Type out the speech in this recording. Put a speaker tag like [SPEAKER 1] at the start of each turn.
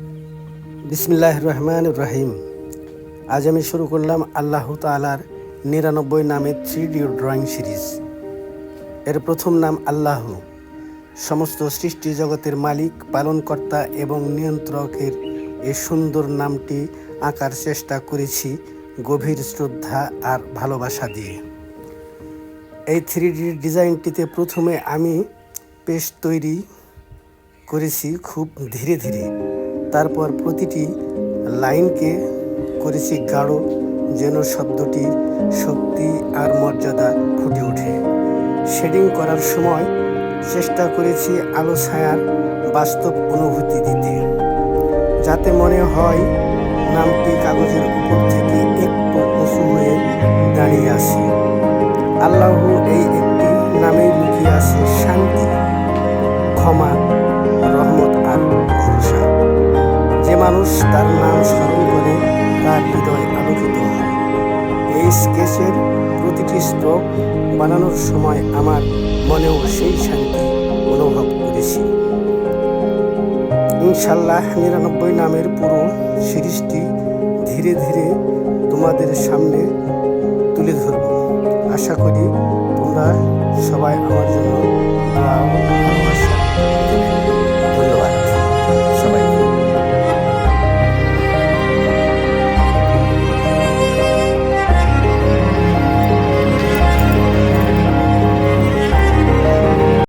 [SPEAKER 1] বিসমিল্লাহ রহমান রহিম। আজ আমি শুরু করলাম আল্লাহ তালার নিরানব্বই নামের থ্রি ডি ড্রয়িং সিরিজ। এর প্রথম নাম আল্লাহ। সমস্ত সৃষ্টি জগতের মালিক, পালনকর্তা এবং নিয়ন্ত্রকের এই সুন্দর নামটি আঁকার চেষ্টা করেছি গভীর শ্রদ্ধা আর ভালোবাসা দিয়ে। এই থ্রি ডি ডিজাইনটিতে প্রথমে আমি পেশ তৈরি করেছি খুব ধীরে ধীরে। তারপর প্রতিটি লাইনকে করেছি গাঢ়, যেন শব্দটির শক্তি আর মর্যাদা ফুটে ওঠে। শেডিং করার সময় চেষ্টা করেছি আলো ছায়ার বাস্তব অনুভূতি দিতে। যাতে মনে হয় নামটি কাগজের উপর থেকে একটু উঁচু হয়ে দাঁড়িয়ে আছে। আল্লাহ এই একটি নামেই লুকিয়ে আছে শান্তি, ক্ষমা মানুষ তার নাম স্মরণ করে তার হৃদয় আলোকিত হয়। এই স্কেচের প্রতিটি স্ট্রোক বানানোর সময় আমার মনেও সেই শান্তি অনুভব করেছি ইনশাল্লাহ নিরানব্বই নামের পুরো সিরিজটি ধীরে ধীরে তোমাদের সামনে তুলে ধরব। আশা করি তোমরা সবাই আমার জন্য